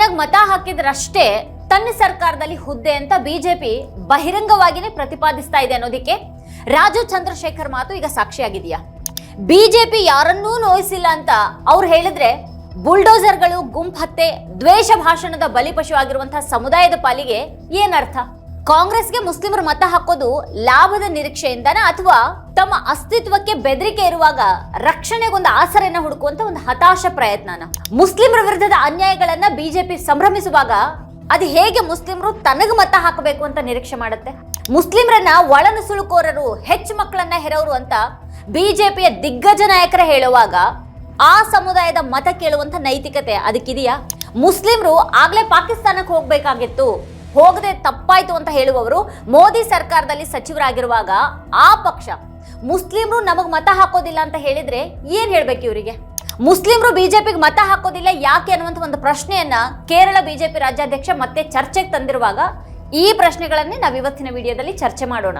ತನಗ್ ಮತ ಹಾಕಿದ್ರಷ್ಟೇ ತನ್ನ ಸರ್ಕಾರದಲ್ಲಿ ಹುದ್ದೆ ಅಂತ ಬಿಜೆಪಿ ಬಹಿರಂಗವಾಗಿನೇ ಪ್ರತಿಪಾದಿಸ್ತಾ ಇದೆ ಅನ್ನೋದಕ್ಕೆ ರಾಜು ಚಂದ್ರಶೇಖರ್ ಮಾತು ಈಗ ಸಾಕ್ಷಿಯಾಗಿದೆಯಾ? ಬಿಜೆಪಿ ಯಾರನ್ನೂ ನೋಯಿಸಿಲ್ಲ ಅಂತ ಅವ್ರು ಹೇಳಿದ್ರೆ ಬುಲ್ಡೋಸರ್ಗಳು ಗುಂಪತ್ತೆ, ದ್ವೇಷ ಭಾಷಣದ ಬಲಿಪಶು ಆಗಿರುವಂತಹ ಸಮುದಾಯದ ಪಾಲಿಗೆ ಏನರ್ಥ ಕಾಂಗ್ರೆಸ್ಗೆ ಮುಸ್ಲಿಮರು ಮತ ಹಾಕೋದು ಲಾಭದ ನಿರೀಕ್ಷೆಯಿಂದನ ಅಥವಾ ತಮ್ಮ ಅಸ್ತಿತ್ವಕ್ಕೆ ಬೆದರಿಕೆ ಇರುವಾಗ ರಕ್ಷಣೆಗೊಂದು ಆಸರೆಯನ್ನ ಹುಡುಕುವಂತ ಒಂದು ಹತಾಶ ಪ್ರಯತ್ನನ? ಮುಸ್ಲಿಮರ ವಿರುದ್ಧದ ಅನ್ಯಾಯಗಳನ್ನ ಬಿಜೆಪಿ ಸಂಭ್ರಮಿಸುವಾಗ ಅದು ಹೇಗೆ ಮುಸ್ಲಿಮರು ತನಗೆ ಮತ ಹಾಕಬೇಕು ಅಂತ ನಿರೀಕ್ಷೆ ಮಾಡುತ್ತೆ? ಮುಸ್ಲಿಮರನ್ನ ಒಳನುಸುಳುಕೋರರು ಹೆಚ್ಚು ಮಕ್ಕಳನ್ನ ಹೆರವರು ಅಂತ ಬಿಜೆಪಿಯ ದಿಗ್ಗಜ ನಾಯಕರ ಹೇಳುವಾಗ ಆ ಸಮುದಾಯದ ಮತ ಕೇಳುವಂತ ನೈತಿಕತೆ ಅದಕ್ಕಿದೆಯಾ? ಮುಸ್ಲಿಮರು ಆಗ್ಲೇ ಪಾಕಿಸ್ತಾನಕ್ಕೆ ಹೋಗ್ಬೇಕಾಗಿತ್ತು. ಹೋಗದೆ ತಪ್ಪಾಯ್ತು ಅಂತ ಹೇಳುವವರು ಮೋದಿ ಸರ್ಕಾರದಲ್ಲಿ ಸಚಿವರಾಗಿರುವಾಗ ಆ ಪಕ್ಷ ಮುಸ್ಲಿಮ್ರು ನಮಗೆ ಮತ ಹಾಕೋದಿಲ್ಲ ಅಂತ ಹೇಳಿದ್ರೆ ಏನ್ ಹೇಳ್ಬೇಕು ಇವರಿಗೆ? ಮುಸ್ಲಿಮರು ಬಿಜೆಪಿಗೆ ಮತ ಹಾಕೋದಿಲ್ಲ ಯಾಕೆ ಅನ್ನುವಂತ ಒಂದು ಪ್ರಶ್ನೆಯನ್ನ ಕೇರಳ ಬಿಜೆಪಿ ರಾಜ್ಯಾಧ್ಯಕ್ಷ ಮತ್ತೆ ಚರ್ಚೆಗೆ ತಂದಿರುವಾಗ ಈ ಪ್ರಶ್ನೆಗಳನ್ನೇ ನಾವು ಇವತ್ತಿನ ವಿಡಿಯೋದಲ್ಲಿ ಚರ್ಚೆ ಮಾಡೋಣ.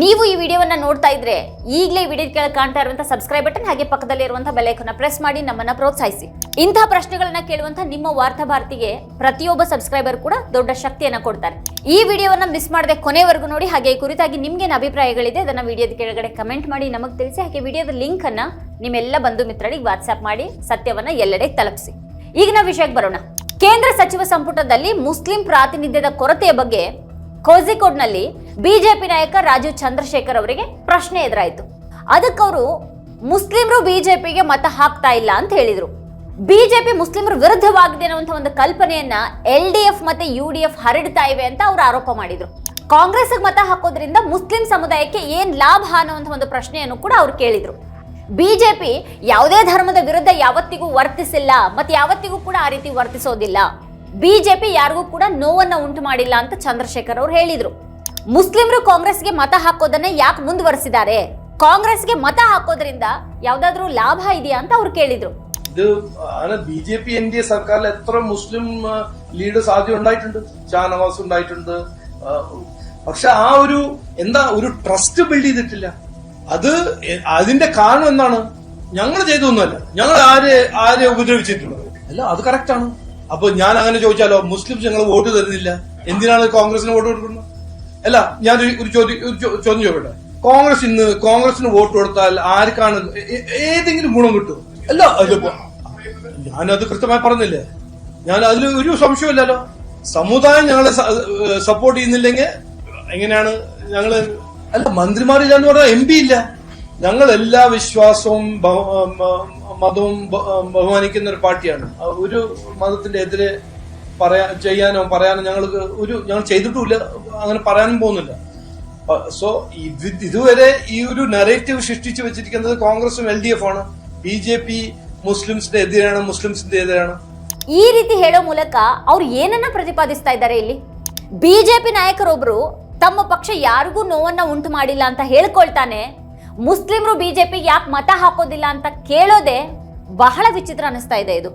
ನೀವು ಈ ವಿಡಿಯೋವನ್ನು ನೋಡ್ತಾ ಇದ್ರೆ ಈಗಲೇ ವಿಡಿಯೋ ಕೆಳಗೆ ಕಾಣ್ತಾ ಇರುವಂತಹ ಸಬ್ಸ್ಕ್ರೈಬ್ ಬಟನ್ ಹಾಗೆ ಪಕ್ಕದಲ್ಲಿ ಇರುವಂತಹ ಬೆಲೈಕನ್ನ ಪ್ರೆಸ್ ಮಾಡಿ ನಮ್ಮನ್ನ ಪ್ರೋತ್ಸಾಹಿಸಿ. ಇಂತಹ ಪ್ರಶ್ನೆಗಳನ್ನ ಕೇಳುವಂತಹ ನಿಮ್ಮ ವಾರ್ತಾ ಭಾರತಿಗೆ ಪ್ರತಿಯೊಬ್ಬ ಸಬ್ಸ್ಕ್ರೈಬರ್ ಕೂಡ ದೊಡ್ಡ ಶಕ್ತಿಯನ್ನ ಕೊಡ್ತಾರೆ. ಈ ವಿಡಿಯೋವನ್ನ ಮಿಸ್ ಮಾಡದೆ ಕೊನೆವರೆಗೂ ನೋಡಿ, ಹಾಗೆ ಈ ಕುರಿತಾಗಿ ನಿಮ್ಗೇನು ಅಭಿಪ್ರಾಯಗಳಿದೆ ಅದನ್ನ ವಿಡಿಯೋದ ಕೆಳಗಡೆ ಕಮೆಂಟ್ ಮಾಡಿ ನಮಗೆ ತಿಳಿಸಿ, ಹಾಗೆ ವಿಡಿಯೋದ ಲಿಂಕ್ ಅನ್ನ ನಿಮ್ಮೆಲ್ಲ ಬಂಧು ಮಿತ್ರರಿಗೆ ವಾಟ್ಸ್ಆಪ್ ಮಾಡಿ ಸತ್ಯವನ್ನ ಎಲ್ಲೆಡೆ ತಲುಪಿಸಿ. ಈಗ ನಾವು ವಿಷಯಕ್ಕೆ ಬರೋಣ. ಕೇಂದ್ರ ಸಚಿವ ಸಂಪುಟದಲ್ಲಿ ಮುಸ್ಲಿಂ ಪ್ರಾತಿನಿಧ್ಯದ ಕೊರತೆಯ ಬಗ್ಗೆ ಕೋಝಿಕೋಡ್ನಲ್ಲಿ ಬಿಜೆಪಿ ನಾಯಕ ರಾಜೀವ್ ಚಂದ್ರಶೇಖರ್ ಅವರಿಗೆ ಪ್ರಶ್ನೆ ಎದುರಾಯಿತು. ಅದಕ್ಕವರು ಮುಸ್ಲಿಮರು ಬಿಜೆಪಿಗೆ ಮತ ಹಾಕ್ತಾ ಇಲ್ಲ ಅಂತ ಹೇಳಿದರು. ಬಿಜೆಪಿ ಮುಸ್ಲಿಮರ ವಿರುದ್ಧವಾಗಿದೆ ಅನ್ನುವಂಥ ಒಂದು ಕಲ್ಪನೆಯನ್ನ ಎಲ್ ಡಿ ಎಫ್ ಮತ್ತೆ ಯು ಡಿ ಎಫ್ ಹರಡ್ತಾ ಇವೆ ಅಂತ ಅವರು ಆರೋಪ ಮಾಡಿದ್ರು. ಕಾಂಗ್ರೆಸ್ಗೆ ಮತ ಹಾಕೋದ್ರಿಂದ ಮುಸ್ಲಿಂ ಸಮುದಾಯಕ್ಕೆ ಏನ್ ಲಾಭ ಅನ್ನುವಂಥ ಒಂದು ಪ್ರಶ್ನೆಯನ್ನು ಕೂಡ ಅವ್ರು ಕೇಳಿದ್ರು. ಬಿಜೆಪಿ ಯಾವುದೇ ಧರ್ಮದ ವಿರುದ್ಧ ಯಾವತ್ತಿಗೂ ವರ್ತಿಸಿಲ್ಲ ಮತ್ತೆ ಯಾವತ್ತಿಗೂ ಕೂಡ ಆ ರೀತಿ ವರ್ತಿಸೋದಿಲ್ಲ. ಬಿಜೆಪಿ ಯಾರಿಗೂ ಕೂಡ ನೋವನ್ನ ಉಂಟು ಮಾಡಿಲ್ಲ ಅಂತ ಚಂದ್ರಶೇಖರ್ ಅವರು ಹೇಳಿದ್ರು ಮುಸ್ಲಿಮರು ಕಾಂಗ್ರೆಸ್ಗೆ ಮತ ಹಾಕೋದನ್ನ ಯಾಕೆ ಮುಂದುವರಿಸಿದ್ದಾರೆ ಕಾಂಗ್ರೆಸ್ಗೆ ಮತ ಹಾಕೋದ್ರಿಂದ ಯಾವ್ದಾದ್ರೂ ಲಾಭ ಇದೆಯಾ ಅಂತ ಅವ್ರು ಕೇಳಿದ್ರು ഇത് അങ്ങനെ B J P N D A സർക്കാരിൽ എത്ര മുസ്ലിം ആ, ലീഡേഴ്സ് ആദ്യം ഉണ്ടായിട്ടുണ്ട് ഷാനവാസ് ഉണ്ടായിട്ടുണ്ട് ആ, പക്ഷെ ആ ഒരു എന്താ ഒരു ട്രസ്റ്റ് ബിൽഡ് ചെയ്തിട്ടില്ല അത് എ- അതിന്റെ കാരണം എന്താണ് ഞങ്ങൾ ചെയ്തൊന്നുമല്ല ഞങ്ങൾ ആരെ ആരെ ഉപദ്രവിച്ചിട്ടുള്ളത് അല്ല അത് കറക്റ്റ് ആണ് അപ്പൊ ഞാൻ അങ്ങനെ ചോദിച്ചാലോ മുസ്ലിംസ് ഞങ്ങൾ വോട്ട് തരുന്നില്ല? എന്തിനാണ് കോൺഗ്രസിന് വോട്ട് കൊടുക്കുന്നത്? അല്ല ഞാൻ ഒരു ചോദ്യം ഒരു ചോദ്യം ചോദിക്കട്ടെ? കോൺഗ്രസ് ഇന്ന് കോൺഗ്രസിന് വോട്ട് കൊടുത്താൽ ആർക്കാണ് ഏതെങ്കിലും ഗുണം കിട്ടും അല്ല ഞാനത് കൃത്യമായി പറഞ്ഞില്ലേ? ഞാൻ അതിൽ ഒരു സംശയമില്ലല്ലോ സമുദായം ഞങ്ങളെ സപ്പോർട്ട് ചെയ്യുന്നില്ലെങ്കിൽ എങ്ങനെയാണ് ഞങ്ങൾ അല്ല മന്ത്രിമാരില്ല എന്ന് പറഞ്ഞാൽ എം പി ഇല്ല. ഞങ്ങൾ എല്ലാ വിശ്വാസവും മതവും ബഹുമാനിക്കുന്ന ഒരു പാർട്ടിയാണ്. ഒരു മതത്തിന്റെ എതിരെ പറയാ ചെയ്യാനോ പറയാനോ ഞങ്ങൾക്ക് ഒരു ഞങ്ങൾ ചെയ്തിട്ടുമില്ല അങ്ങനെ പറയാനും പോകുന്നില്ല. സോ ഇതുവരെ ഈ ഒരു നെറേറ്റീവ് സൃഷ്ടിച്ചു വെച്ചിരിക്കുന്നത് കോൺഗ്രസും എൽ ഡി എഫ് ആണ്. ബി ಜೆ ಪಿ ಮುಸ್ಲಿಮ್ಸ್ನ ಎದುರಾಣ ಈ ರೀತಿ ಹೇಳೋ ಮೂಲಕ ಅವ್ರು ಏನನ್ನ ಪ್ರತಿಪಾದಿಸ್ತಾ ಇದ್ದಾರೆ ಇಲ್ಲಿ ಬಿಜೆಪಿ ನಾಯಕರೊಬ್ರು ತಮ್ಮ ಪಕ್ಷ ಯಾರಿಗೂ ನೋವನ್ನ ಉಂಟು ಮಾಡಿಲ್ಲ ಅಂತ ಹೇಳ್ಕೊಳ್ತಾನೆ ಮುಸ್ಲಿಮರು ಬಿಜೆಪಿಗೆ ಯಾಕೆ ಮತ ಹಾಕೋದಿಲ್ಲ ಅಂತ ಕೇಳೋದೇ ಬಹಳ ವಿಚಿತ್ರ ಅನಿಸ್ತಾ ಇದೆ ಇದು.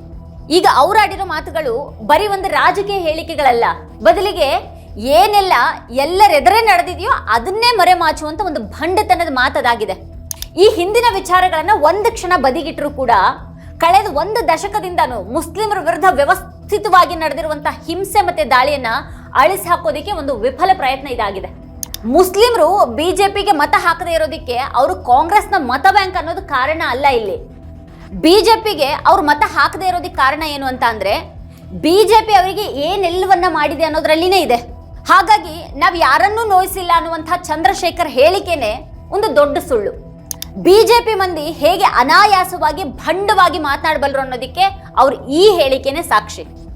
ಈಗ ಅವರಾಡಿರೋ ಮಾತುಗಳು ಬರೀ ಒಂದು ರಾಜಕೀಯ ಹೇಳಿಕೆಗಳಲ್ಲ. ಬದಲಿಗೆ ಏನೆಲ್ಲ ಎಲ್ಲರೆದರೇ ನಡೆದಿದೆಯೋ ಅದನ್ನೇ ಮರೆಮಾಚುವಂತ ಒಂದು ಭಂಡತನದ ಮಾತದಾಗಿದೆ. ಈ ಹಿಂದಿನ ವಿಚಾರಗಳನ್ನ ಒಂದು ಕ್ಷಣ ಬದಿಗಿಟ್ರು ಕೂಡ ಕಳೆದ ಒಂದು ದಶಕದಿಂದನೂ ಮುಸ್ಲಿಮರ ವಿರುದ್ಧ ವ್ಯವಸ್ಥಿತವಾಗಿ ನಡೆದಿರುವಂತಹ ಹಿಂಸೆ ಮತ್ತೆ ದಾಳಿಯನ್ನ ಅಳಿಸಿ ಹಾಕೋದಿಕ್ಕೆ ಒಂದು ವಿಫಲ ಪ್ರಯತ್ನ ಇದಾಗಿದೆ. ಮುಸ್ಲಿಮರು ಬಿಜೆಪಿಗೆ ಮತ ಹಾಕದೇ ಇರೋದಕ್ಕೆ ಅವರು ಕಾಂಗ್ರೆಸ್ನ ಮತ ಬ್ಯಾಂಕ್ ಅನ್ನೋದು ಕಾರಣ ಅಲ್ಲ ಇಲ್ಲಿ. ಬಿಜೆಪಿಗೆ ಅವ್ರು ಮತ ಹಾಕದೇ ಇರೋದಕ್ಕೆ ಕಾರಣ ಏನು ಅಂತ ಅಂದ್ರೆ, ಬಿಜೆಪಿ ಅವರಿಗೆ ಏನೆಲ್ಲವನ್ನ ಮಾಡಿದೆ ಅನ್ನೋದ್ರಲ್ಲಿನೇ ಇದೆ. ಹಾಗಾಗಿ ನಾವು ಯಾರನ್ನೂ ನೋಯಿಸಿಲ್ಲ ಅನ್ನುವಂಥ ಚಂದ್ರಶೇಖರ್ ಹೇಳಿಕೆನೆ ಒಂದು ದೊಡ್ಡ ಸುಳ್ಳು. ಬಿಜೆಪಿ ಮಂದಿ ಹೇಗೆ ಅನಾಯಾಸವಾಗಿ, ಭಂಡವಾಗಿ ಮಾತನಾಡಬಲ್ಲರು ಅನ್ನೋದಕ್ಕೆ ಅವ್ರ ಈ ಹೇಳಿಕೆನೆ ಸಾಕ್ಷಿ.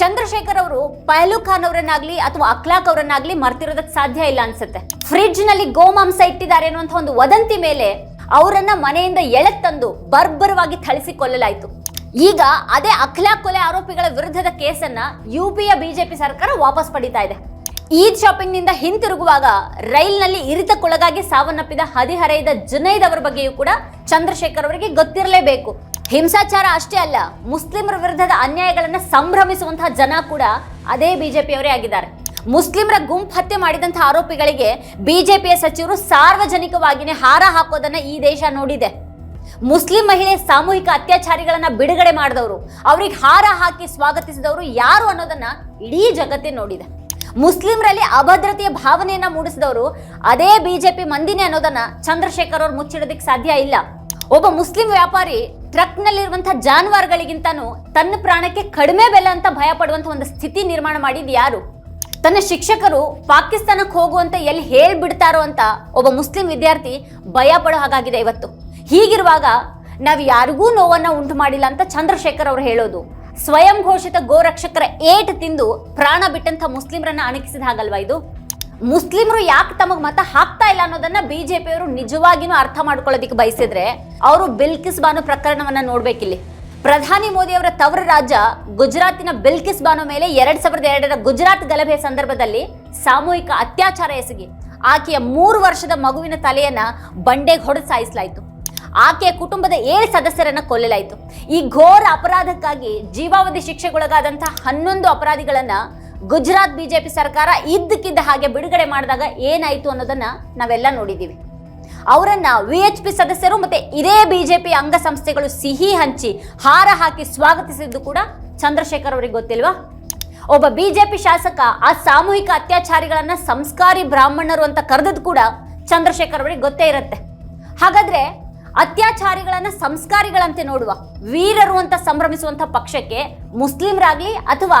ಚಂದ್ರಶೇಖರ್ ಅವರು ಪಹಲು ಖಾನ್ ಅವರನ್ನಾಗ್ಲಿ ಅಥವಾ ಅಕ್ಲಾಕ್ ಅವರನ್ನಾಗ್ಲಿ ಮರ್ತಿರೋದಕ್ಕೆ ಸಾಧ್ಯ ಇಲ್ಲ ಅನ್ಸುತ್ತೆ. ಫ್ರಿಡ್ಜ್ನಲ್ಲಿ ಗೋಮಾಂಸ ಇಟ್ಟಿದ್ದಾರೆ ಅನ್ನುವಂಥ ಒಂದು ವದಂತಿ ಮೇಲೆ ಅವರನ್ನ ಮನೆಯಿಂದ ಎಳೆತ್ತಂದು ಬರ್ಬರವಾಗಿ ಥಳಿಸಿ ಕೊಲ್ಲಲಾಯಿತು ಈಗ ಅದೇ ಅಖ್ಲಾಕ್ ಕೊಲೆ ಆರೋಪಿಗಳ ವಿರುದ್ಧದ ಕೇಸನ್ನ ಯುಪಿಯ ಬಿಜೆಪಿ ಸರ್ಕಾರ ವಾಪಸ್ ಪಡಿತಾ ಇದೆ. ಈದ್ ಶಾಪಿಂಗ್ನಿಂದ ಹಿಂತಿರುಗುವಾಗ ರೈಲ್ನಲ್ಲಿ ಇರಿತಕ್ಕೊಳಗಾಗಿ ಸಾವನ್ನಪ್ಪಿದ ಹದಿಹರೆಯದ ಜುನೈದ್ ಅವರ ಬಗ್ಗೆಯೂ ಕೂಡ ಚಂದ್ರಶೇಖರ್ ಅವರಿಗೆ ಗೊತ್ತಿರಲೇಬೇಕು. ಹಿಂಸಾಚಾರ ಅಷ್ಟೇ ಅಲ್ಲ, ಮುಸ್ಲಿಮರ ವಿರುದ್ಧದ ಅನ್ಯಾಯಗಳನ್ನ ಸಂಭ್ರಮಿಸುವಂತಹ ಜನ ಕೂಡ ಅದೇ ಬಿಜೆಪಿಯವರೇ ಆಗಿದ್ದಾರೆ. ಮುಸ್ಲಿಮರ ಗುಂಪು ಹತ್ಯೆ ಮಾಡಿದಂತಹ ಆರೋಪಿಗಳಿಗೆ ಬಿಜೆಪಿಯ ಸಚಿವರು ಸಾರ್ವಜನಿಕವಾಗಿನೇ ಹಾರ ಹಾಕೋದನ್ನ ಈ ದೇಶ ನೋಡಿದೆ. ಮುಸ್ಲಿಂ ಮಹಿಳೆ ಸಾಮೂಹಿಕ ಅತ್ಯಾಚಾರಿಗಳನ್ನ ಬಿಡುಗಡೆ ಮಾಡಿದವರು, ಅವ್ರಿಗೆ ಹಾರ ಹಾಕಿ ಸ್ವಾಗತಿಸಿದವರು ಯಾರು ಅನ್ನೋದನ್ನ ಇಡೀ ಜಗತ್ತೇ ನೋಡಿದೆ. ಮುಸ್ಲಿಮರಲ್ಲಿ ಅಭದ್ರತೆಯ ಭಾವನೆಯನ್ನ ಮೂಡಿಸಿದವರು ಅದೇ ಬಿಜೆಪಿ ಮಂದಿನೇ ಅನ್ನೋದನ್ನ ಚಂದ್ರಶೇಖರ್ ಅವ್ರು ಮುಚ್ಚಿಡೋದಕ್ಕೆ ಸಾಧ್ಯ ಇಲ್ಲ. ಒಬ್ಬ ಮುಸ್ಲಿಂ ವ್ಯಾಪಾರಿ ಟ್ರಕ್ನಲ್ಲಿರುವಂತಹ ಜಾನುವಾರುಗಳಿಗಿಂತನೂ ತನ್ನ ಪ್ರಾಣಕ್ಕೆ ಕಡಿಮೆ ಬೆಲೆ ಅಂತ ಭಯ ಪಡುವಂತ ಒಂದು ಸ್ಥಿತಿ ನಿರ್ಮಾಣ ಮಾಡಿದ್ ಯಾರು? ತನ್ನ ಶಿಕ್ಷಕರು ಪಾಕಿಸ್ತಾನಕ್ಕೆ ಹೋಗುವಂತ ಎಲ್ಲಿ ಹೇಳ್ಬಿಡ್ತಾರೋ ಅಂತ ಒಬ್ಬ ಮುಸ್ಲಿಂ ವಿದ್ಯಾರ್ಥಿ ಭಯ ಪಡೋ ಹಾಗಾಗಿದೆ ಇವತ್ತು. ಹೀಗಿರುವಾಗ ನಾವು ಯಾರಿಗೂ ನೋವನ್ನ ಉಂಟು ಮಾಡಿಲ್ಲ ಅಂತ ಚಂದ್ರಶೇಖರ್ ಅವರು ಹೇಳೋದು. ಸ್ವಯಂ ಘೋಷಿತ ಗೋರಕ್ಷಕರ ಏಟ್ ತಿಂದು ಪ್ರಾಣ ಬಿಟ್ಟಂತ ಮುಸ್ಲಿಮರನ್ನ ಅಣಕಿಸಿದ ಹಾಗಲ್ವಾ ಇದು? ಮುಸ್ಲಿಮರು ಯಾಕೆ ತಮಗೆ ಮತ ಹಾಕ್ತಾ ಇಲ್ಲ ಅನ್ನೋದನ್ನ ಬಿಜೆಪಿಯವರು ನಿಜವಾಗಿನೂ ಅರ್ಥ ಮಾಡ್ಕೊಳ್ಳೋದಿಕ್ಕೆ ಬಯಸಿದ್ರೆ ಅವರು ಬಿಲ್ಕಿಸ್ ಬಾನು ಪ್ರಕರಣವನ್ನ ನೋಡ್ಬೇಕಿಲ್ಲಿ. ಪ್ರಧಾನಿ ಮೋದಿ ಅವರ ತವರ ರಾಜ್ಯ ಗುಜರಾತಿನ ಬಿಲ್ಕಿಸ್ ಬಾನು ಮೇಲೆ ಎರಡ್ ಸಾವಿರದ ಎರಡರ ಗುಜರಾತ್ ಗಲಭೆ ಸಂದರ್ಭದಲ್ಲಿ ಸಾಮೂಹಿಕ ಅತ್ಯಾಚಾರ ಎಸಗಿ ಆಕೆಯ ಮೂರು ವರ್ಷದ ಮಗುವಿನ ತಲೆಯನ್ನ ಬಂಡೆಗೆ ಹೊಡೆದು ಸಾಯಿಸಲಾಯಿತು. ಆಕೆಯ ಕುಟುಂಬದ ಏಳು ಸದಸ್ಯರನ್ನ ಕೊಲ್ಲಲಾಯಿತು. ಈ ಘೋರ ಅಪರಾಧಕ್ಕಾಗಿ ಜೀವಾವಧಿ ಶಿಕ್ಷೆಗೊಳಗಾದಂತಹ ಹನ್ನೊಂದು ಅಪರಾಧಿಗಳನ್ನ ಗುಜರಾತ್ ಬಿಜೆಪಿ ಸರ್ಕಾರ ಇದ್ದಕ್ಕಿದ್ದ ಹಾಗೆ ಬಿಡುಗಡೆ ಮಾಡಿದಾಗ ಏನಾಯಿತು ಅನ್ನೋದನ್ನ ನಾವೆಲ್ಲ ನೋಡಿದೀವಿ ಅವರನ್ನ ವಿ ಎಚ್ ಪಿ ಸದಸ್ಯರು ಮತ್ತೆ ಇದೇ ಬಿಜೆಪಿ ಅಂಗಸಂಸ್ಥೆಗಳು ಸಿಹಿ ಹಂಚಿ ಹಾರ ಹಾಕಿ ಸ್ವಾಗತಿಸಿದ್ದು ಕೂಡ ಚಂದ್ರಶೇಖರ್ ಅವರಿಗೆ ಗೊತ್ತಿಲ್ವಾ? ಒಬ್ಬ ಬಿಜೆಪಿ ಶಾಸಕ ಆ ಸಾಮೂಹಿಕ ಅತ್ಯಾಚಾರಿಗಳನ್ನ ಸಂಸ್ಕಾರಿ ಬ್ರಾಹ್ಮಣರು ಅಂತ ಕರೆದದ್ದು ಕೂಡ ಚಂದ್ರಶೇಖರ್ ಅವರಿಗೆ ಗೊತ್ತೇ ಇರುತ್ತೆ. ಹಾಗಾದ್ರೆ ಅತ್ಯಾಚಾರಿಗಳನ್ನ ಸಂಸ್ಕಾರಿಗಳಂತೆ ನೋಡುವ, ವೀರರು ಅಂತ ಸಂಭ್ರಮಿಸುವಂತ ಪಕ್ಷಕ್ಕೆ ಮುಸ್ಲಿಮರಾಗ್ಲಿ ಅಥವಾ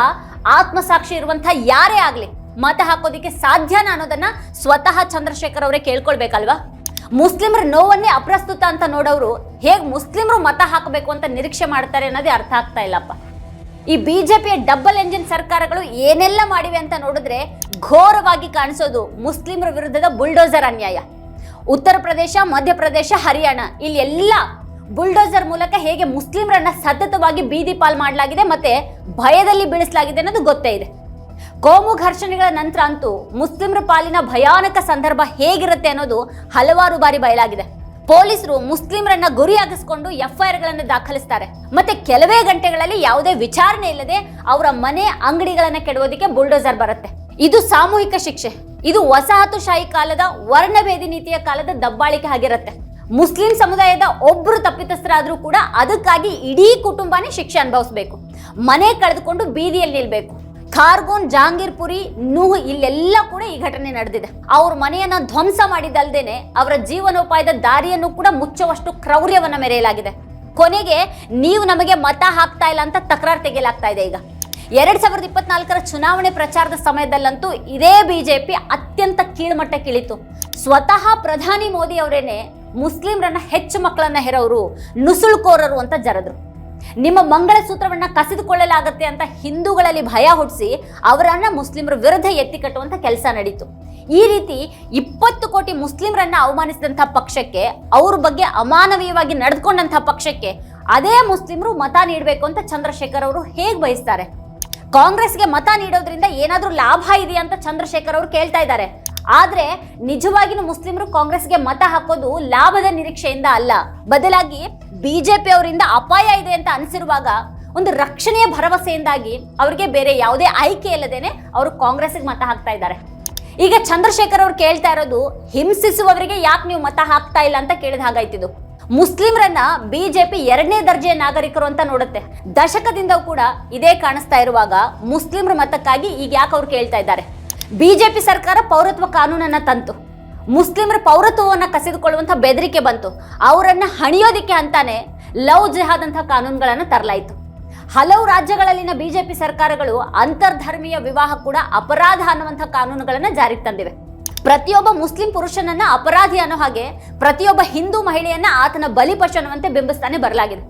ಆತ್ಮಸಾಕ್ಷಿ ಇರುವಂತ ಯಾರೇ ಆಗ್ಲಿ ಮತ ಹಾಕೋದಿಕ್ಕೆ ಸಾಧ್ಯನಾ ಅನ್ನೋದನ್ನ ಸ್ವತಃ ಚಂದ್ರಶೇಖರ್ ಅವರೇ ಕೇಳ್ಕೊಳ್ಬೇಕಲ್ವಾ? ಮುಸ್ಲಿಮರ ನೋವನ್ನೇ ಅಪ್ರಸ್ತುತ ಅಂತ ನೋಡೋರು ಹೇಗೆ ಮುಸ್ಲಿಮರು ಮತ ಹಾಕಬೇಕು ಅಂತ ನಿರೀಕ್ಷೆ ಮಾಡ್ತಾರೆ ಅನ್ನೋದೇ ಅರ್ಥ ಆಗ್ತಾ ಇಲ್ಲಪ್ಪ. ಈ ಬಿಜೆಪಿಯ ಡಬಲ್ ಎಂಜಿನ್ ಸರ್ಕಾರಗಳು ಏನೆಲ್ಲ ಮಾಡಿವೆ ಅಂತ ನೋಡಿದ್ರೆ ಘೋರವಾಗಿ ಕಾಣಿಸೋದು ಮುಸ್ಲಿಮರ ವಿರುದ್ಧದ ಬುಲ್ಡೋಸರ್ ಅನ್ಯಾಯ. ಉತ್ತರ ಪ್ರದೇಶ ಮಧ್ಯಪ್ರದೇಶ ಹರಿಯಾಣ, ಇಲ್ಲಿ ಎಲ್ಲ ಬುಲ್ಡೋಸರ್ ಮೂಲಕ ಹೇಗೆ ಮುಸ್ಲಿಮರನ್ನ ಸತತವಾಗಿ ಬೀದಿ ಪಾಲ್ ಮಾಡಲಾಗಿದೆ ಮತ್ತೆ ಭಯದಲ್ಲಿ ಬೀಳಿಸಲಾಗಿದೆ ಅನ್ನೋದು ಗೊತ್ತೇ ಇದೆ. ಕೋಮು ಘರ್ಷಣೆಗಳ ನಂತರ ಅಂತೂ ಮುಸ್ಲಿಮರ ಪಾಲಿನ ಭಯಾನಕ ಸಂದರ್ಭ ಹೇಗಿರುತ್ತೆ ಅನ್ನೋದು ಹಲವಾರು ಬಾರಿ ಬಯಲಾಗಿದೆ. ಪೊಲೀಸರು ಮುಸ್ಲಿಮರನ್ನ ಗುರಿಯಾಗಿಸಿಕೊಂಡು ಎಫ್ಐಆರ್ಗಳನ್ನು ದಾಖಲಿಸ್ತಾರೆ. ಮತ್ತೆ ಕೆಲವೇ ಗಂಟೆಗಳಲ್ಲಿ ಯಾವುದೇ ವಿಚಾರಣೆ ಇಲ್ಲದೆ ಅವರ ಮನೆ ಅಂಗಡಿಗಳನ್ನ ಕೆಡುವುದಕ್ಕೆ ಬುಲ್ಡೋಸರ್ ಬರುತ್ತೆ. ಇದು ಸಾಮೂಹಿಕ ಶಿಕ್ಷೆ. ಇದು ವಸಾಹತುಶಾಹಿ ಕಾಲದ ವರ್ಣಭೇದಿ ನೀತಿಯ ಕಾಲದ ದಬ್ಬಾಳಿಕೆ ಆಗಿರುತ್ತೆ. ಮುಸ್ಲಿಂ ಸಮುದಾಯದ ಒಬ್ಬರು ತಪ್ಪಿತಸ್ಥರಾದರೂ ಕೂಡ ಅದಕ್ಕಾಗಿ ಇಡೀ ಕುಟುಂಬನೇ ಶಿಕ್ಷೆ ಅನುಭವಿಸ್ಬೇಕು. ಮನೆ ಕಳೆದುಕೊಂಡು ಬೀದಿಯಲ್ಲಿ ನಿಲ್ಬೇಕು. ಖಾರ್ಗೋನ್ ಜಹಾಂಗೀರ್ಪುರಿ ನೂಹ್ ಇಲ್ಲೆಲ್ಲ ಕೂಡ ಈ ಘಟನೆ ನಡೆದಿದೆ. ಅವ್ರ ಮನೆಯನ್ನ ಧ್ವಂಸ ಮಾಡಿದ್ದಲ್ದೇನೆ ಅವರ ಜೀವನೋಪಾಯದ ದಾರಿಯನ್ನು ಕೂಡ ಮುಚ್ಚುವಷ್ಟು ಕ್ರೌರ್ಯವನ್ನ ಮೆರೆಯಲಾಗಿದೆ. ಕೊನೆಗೆ ನೀವು ನಮಗೆ ಮತ ಹಾಕ್ತಾ ಇಲ್ಲ ಅಂತ ತಕರಾರು ತೆಗೆಯಲಾಗ್ತಾ ಇದೆ ಈಗ. ಎರಡ್ ಸಾವಿರದ ಇಪ್ಪತ್ನಾಲ್ಕರ ಚುನಾವಣೆ ಪ್ರಚಾರದ ಸಮಯದಲ್ಲಂತೂ ಇದೇ ಬಿಜೆಪಿ ಅತ್ಯಂತ ಕೀಳ್ಮಟ್ಟಕ್ಕಿಳಿತು. ಸ್ವತಃ ಪ್ರಧಾನಿ ಮೋದಿ ಅವರೇನೆ ಮುಸ್ಲಿಂರನ್ನ ಹೆಚ್ಚು ಮಕ್ಕಳನ್ನ ಹೆರೋರು, ನುಸುಳುಕೋರರು ಅಂತ ಜರದ್ರು. ನಿಮ್ಮ ಮಂಗಳ ಸೂತ್ರವನ್ನ ಕಸಿದುಕೊಳ್ಳಲಾಗತ್ತೆ ಅಂತ ಹಿಂದೂಗಳಲ್ಲಿ ಭಯ ಹುಟ್ಟಿಸಿ ಅವರನ್ನ ಮುಸ್ಲಿಮರ ವಿರುದ್ಧ ಎತ್ತಿ ಕಟ್ಟುವಂತ ಕೆಲಸ ನಡೀತು. ಈ ರೀತಿ ಇಪ್ಪತ್ತು ಕೋಟಿ ಮುಸ್ಲಿಮರನ್ನ ಅವಮಾನಿಸಿದಂತಹ ಪಕ್ಷಕ್ಕೆ, ಅವ್ರ ಬಗ್ಗೆ ಅಮಾನವೀಯವಾಗಿ ನಡೆದುಕೊಂಡಂತಹ ಪಕ್ಷಕ್ಕೆ ಅದೇ ಮುಸ್ಲಿಮರು ಮತ ನೀಡಬೇಕು ಅಂತ ಚಂದ್ರಶೇಖರ್ ಅವರು ಹೇಗೆ ಬಯಸ್ತಾರೆ? ಕಾಂಗ್ರೆಸ್ಗೆ ಮತ ನೀಡೋದ್ರಿಂದ ಏನಾದರೂ ಲಾಭ ಇದೆಯಾ ಅಂತ ಚಂದ್ರಶೇಖರ್ ಅವರು ಕೇಳ್ತಾ ಇದ್ದಾರೆ. ಆದ್ರೆ ನಿಜವಾಗಿನೂ ಮುಸ್ಲಿಮರು ಕಾಂಗ್ರೆಸ್ಗೆ ಮತ ಹಾಕೋದು ಲಾಭದ ನಿರೀಕ್ಷೆಯಿಂದ ಅಲ್ಲ. ಬದಲಾಗಿ ಬಿಜೆಪಿ ಅವರಿಂದ ಅಪಾಯ ಇದೆ ಅಂತ ಅನಿಸಿರುವಾಗ ಒಂದು ರಕ್ಷಣೆಯ ಭರವಸೆಯಿಂದಾಗಿ ಅವರಿಗೆ ಬೇರೆ ಯಾವುದೇ ಆಯ್ಕೆ ಇಲ್ಲದೇನೆ ಅವರು ಕಾಂಗ್ರೆಸ್ಗೆ ಮತ ಹಾಕ್ತಾ ಇದ್ದಾರೆ. ಈಗ ಚಂದ್ರಶೇಖರ್ ಅವ್ರು ಕೇಳ್ತಾ ಇರೋದು ಹಿಂಸಿಸುವವರಿಗೆ ಯಾಕೆ ನೀವು ಮತ ಹಾಕ್ತಾ ಇಲ್ಲ ಅಂತ ಕೇಳಿದ ಹಾಗಾಯ್ತಿದು ಮುಸ್ಲಿಮರನ್ನ ಬಿಜೆಪಿ ಎರಡನೇ ದರ್ಜೆಯ ನಾಗರಿಕರು ಅಂತ ನೋಡುತ್ತೆ. ದಶಕದಿಂದ ಕೂಡ ಇದೇ ಕಾಣಿಸ್ತಾ ಇರುವಾಗ ಮುಸ್ಲಿಮರ ಮತಕ್ಕಾಗಿ ಈಗ ಯಾಕೆ ಅವ್ರು ಕೇಳ್ತಾ ಇದ್ದಾರೆ? ಬಿಜೆಪಿ ಸರ್ಕಾರ ಪೌರತ್ವ ಕಾನೂನನ್ನ ತಂತು. ಮುಸ್ಲಿಮರ ಪೌರತ್ವವನ್ನು ಕಸಿದುಕೊಳ್ಳುವಂಥ ಬೆದರಿಕೆ ಬಂತು. ಅವರನ್ನು ಹಣಿಯೋದಿಕ್ಕೆ ಅಂತಾನೆ ಲವ್ ಜಿಹಾದ್ ಅಂತ ಕಾನೂನುಗಳನ್ನು ತರಲಾಯಿತು. ಹಲವು ರಾಜ್ಯಗಳಲ್ಲಿನ ಬಿಜೆಪಿ ಸರ್ಕಾರಗಳು ಅಂತರ್ಧರ್ಮೀಯ ವಿವಾಹ ಕೂಡ ಅಪರಾಧ ಅನ್ನುವಂಥ ಕಾನೂನುಗಳನ್ನು ಜಾರಿಗೆ ತಂದಿವೆ. ಪ್ರತಿಯೊಬ್ಬ ಮುಸ್ಲಿಂ ಪುರುಷನನ್ನ ಅಪರಾಧಿ ಅನ್ನೋ ಹಾಗೆ ಪ್ರತಿಯೊಬ್ಬ ಹಿಂದೂ ಮಹಿಳೆಯನ್ನ ಆತನ ಬಲಿಪಶು ಅನ್ನುವಂತೆ ಬಿಂಬಿಸ್ತಾನೆ ಬರಲಾಗಿದೆ.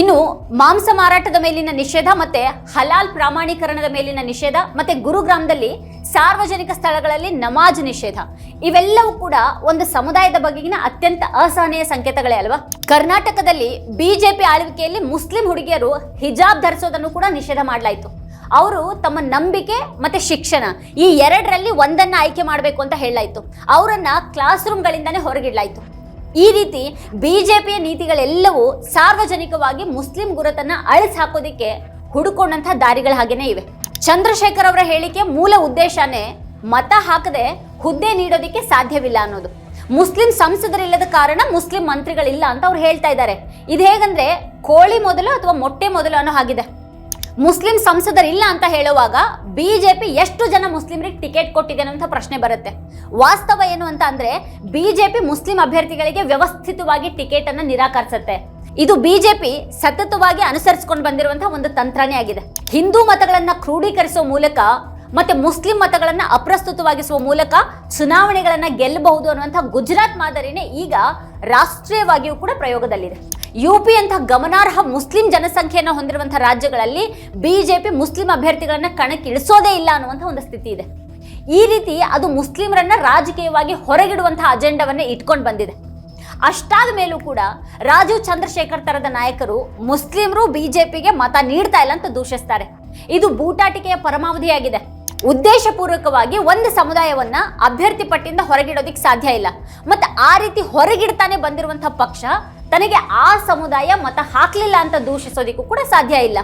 ಇನ್ನು ಮಾಂಸ ಮಾರಾಟದ ಮೇಲಿನ ನಿಷೇಧ ಮತ್ತೆ ಹಲಾಲ್ ಪ್ರಾಮಾಣೀಕರಣದ ಮೇಲಿನ ನಿಷೇಧ ಮತ್ತೆ ಗುರುಗ್ರಾಮದಲ್ಲಿ ಸಾರ್ವಜನಿಕ ಸ್ಥಳಗಳಲ್ಲಿ ನಮಾಜ್ ನಿಷೇಧ. ಇವೆಲ್ಲವೂ ಕೂಡ ಒಂದು ಸಮುದಾಯದ ಬಗೆಗಿನ ಅತ್ಯಂತ ಅಸಹನೀಯ ಸಂಕೇತಗಳೇ ಅಲ್ವಾ? ಕರ್ನಾಟಕದಲ್ಲಿ ಬಿಜೆಪಿ ಆಳ್ವಿಕೆಯಲ್ಲಿ ಮುಸ್ಲಿಂ ಹುಡುಗಿಯರು ಹಿಜಾಬ್ ಧರಿಸೋದನ್ನು ಕೂಡ ನಿಷೇಧ ಮಾಡಲಾಯಿತು. ಅವರು ತಮ್ಮ ನಂಬಿಕೆ ಮತ್ತೆ ಶಿಕ್ಷಣ ಈ ಎರಡರಲ್ಲಿ ಒಂದನ್ನ ಆಯ್ಕೆ ಮಾಡಬೇಕು ಅಂತ ಹೇಳಲಾಯಿತು. ಅವರನ್ನ ಕ್ಲಾಸ್ ರೂಮ್ಗಳಿಂದಲೇ ಹೊರಗಿಡಲಾಯಿತು. ಈ ರೀತಿ ಬಿಜೆಪಿಯ ನೀತಿಗಳೆಲ್ಲವೂ ಸಾರ್ವಜನಿಕವಾಗಿ ಮುಸ್ಲಿಂ ಗುರುತನ್ನ ಅಳಿಸಿ ಹಾಕೋದಿಕ್ಕೆ ಹುಡುಕೊಂಡಂತಹ ದಾರಿಗಳ ಹಾಗೇನೆ ಇವೆ. ಚಂದ್ರಶೇಖರ್ ಅವರ ಹೇಳಿಕೆ ಮೂಲ ಉದ್ದೇಶನೇ ಮತ ಹಾಕದೆ ಹುದ್ದೆ ನೀಡೋದಕ್ಕೆ ಸಾಧ್ಯವಿಲ್ಲ ಅನ್ನೋದು. ಮುಸ್ಲಿಂ ಸಂಸದರಿಲ್ಲದ ಕಾರಣ ಮುಸ್ಲಿಂ ಮಂತ್ರಿಗಳಿಲ್ಲ ಅಂತ ಅವ್ರು ಹೇಳ್ತಾ ಇದ್ದಾರೆ. ಇದು ಹೇಗಂದ್ರೆ ಕೋಳಿ ಮೊದಲು ಅಥವಾ ಮೊಟ್ಟೆ ಮೊದಲು ಅನ್ನೋ ಹಾಗಿದೆ. ಮುಸ್ಲಿಂ ಸಂಸದರಿಲ್ಲ ಅಂತ ಹೇಳುವಾಗ ಬಿಜೆಪಿ ಎಷ್ಟು ಜನ ಮುಸ್ಲಿಮರಿಗೆ ಟಿಕೆಟ್ ಕೊಟ್ಟಿದೆ ಅಂತ ಪ್ರಶ್ನೆ ಬರುತ್ತೆ. ವಾಸ್ತವ ಏನು ಅಂತ ಅಂದ್ರೆ ಬಿಜೆಪಿ ಮುಸ್ಲಿಂ ಅಭ್ಯರ್ಥಿಗಳಿಗೆ ವ್ಯವಸ್ಥಿತವಾಗಿ ಟಿಕೆಟ್ ಅನ್ನು ನಿರಾಕರಿಸುತ್ತೆ. ಇದು ಬಿಜೆಪಿ ಸತತವಾಗಿ ಅನುಸರಿಸಿಕೊಂಡು ಬಂದಿರುವಂತಹ ಒಂದು ತಂತ್ರನೇ ಆಗಿದೆ. ಹಿಂದೂ ಮತಗಳನ್ನ ಕ್ರೋಢೀಕರಿಸುವ ಮೂಲಕ ಮತ್ತೆ ಮುಸ್ಲಿಂ ಮತಗಳನ್ನ ಅಪ್ರಸ್ತುತವಾಗಿಸುವ ಮೂಲಕ ಚುನಾವಣೆಗಳನ್ನ ಗೆಲ್ಲಬಹುದು ಅನ್ನುವಂಥ ಗುಜರಾತ್ ಮಾದರಿನೇ ಈಗ ರಾಷ್ಟ್ರೀಯವಾಗಿಯೂ ಕೂಡ ಪ್ರಯೋಗದಲ್ಲಿದೆ. ಯು ಪಿ ಅಂತಹ ಗಮನಾರ್ಹ ಮುಸ್ಲಿಂ ಜನಸಂಖ್ಯೆಯನ್ನು ಹೊಂದಿರುವಂತಹ ರಾಜ್ಯಗಳಲ್ಲಿ ಬಿಜೆಪಿ ಮುಸ್ಲಿಂ ಅಭ್ಯರ್ಥಿಗಳನ್ನ ಕಣಕ್ಕಿಳಿಸೋದೇ ಇಲ್ಲ ಅನ್ನುವಂಥ ಒಂದು ಸ್ಥಿತಿ ಇದೆ. ಈ ರೀತಿ ಅದು ಮುಸ್ಲಿಮರನ್ನ ರಾಜಕೀಯವಾಗಿ ಹೊರಗಿಡುವಂತಹ ಅಜೆಂಡಾವನ್ನೇ ಇಟ್ಕೊಂಡು ಬಂದಿದೆ. ಅಷ್ಟಾದ ಮೇಲೂ ಕೂಡ ರಾಜೀವ್ ಚಂದ್ರಶೇಖರ್ ತರದ ನಾಯಕರು ಮುಸ್ಲಿಮರು ಬಿಜೆಪಿಗೆ ಮತ ನೀಡ್ತಾ ಇಲ್ಲ ಅಂತ ದೂಷಿಸ್ತಾರೆ. ಇದು ಬೂಟಾಟಿಕೆಯ ಪರಮಾವಧಿಯಾಗಿದೆ. ಉದ್ದೇಶಪೂರ್ವಕವಾಗಿ ಒಂದು ಸಮುದಾಯವನ್ನ ಅಭ್ಯರ್ಥಿ ಪಟ್ಟಿಯಿಂದ ಹೊರಗಿಡೋದಿಕ್ಕೆ ಸಾಧ್ಯ ಇಲ್ಲ. ಮತ್ತೆ ಆ ರೀತಿ ಹೊರಗಿಡ್ತಾನೆ ಬಂದಿರುವಂತಹ ಪಕ್ಷ ತನಗೆ ಆ ಸಮುದಾಯ ಮತ ಹಾಕ್ಲಿಲ್ಲ ಅಂತ ದೂಷಿಸೋದಿಕ್ಕೂ ಕೂಡ ಸಾಧ್ಯ ಇಲ್ಲ.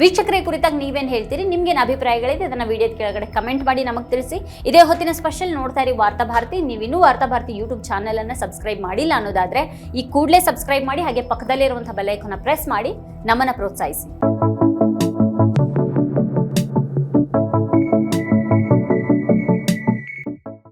ವೀಕ್ಷಕರೇ ಕುರಿತಾಗಿ ನೀವೇನು ಹೇಳ್ತೀರಿ? ನಿಮ್ಗೇನು ಅಭಿಪ್ರಾಯಗಳಿದೆ? ಅದನ್ನು ವಿಡಿಯೋದ ಕೆಳಗಡೆ ಕಮೆಂಟ್ ಮಾಡಿ ನಮಗೆ ತಿಳಿಸಿ. ಇದೇ ಹೊತ್ತಿನ ಸ್ಪೆಷಲ್ ನೋಡ್ತಾ ಇರಿ ವಾರ್ತಾಭಾರತಿ ನೀವಿನ್ನೂ ವಾರ್ತಾ ಭಾರತಿ ಯೂಟ್ಯೂಬ್ ಚಾನಲ್ ಅನ್ನು ಸಬ್ಸ್ಕ್ರೈಬ್ ಮಾಡಿಲ್ಲ ಅನ್ನೋದಾದ್ರೆ ಈ ಕೂಡಲೇ ಸಬ್ಸ್ಕ್ರೈಬ್ ಮಾಡಿ, ಹಾಗೆ ಪಕ್ಕದಲ್ಲಿರುವಂತಹ ಬೆಲೈಕನ್ನ ಪ್ರೆಸ್ ಮಾಡಿ ನಮ್ಮನ್ನ ಪ್ರೋತ್ಸಾಹಿಸಿ.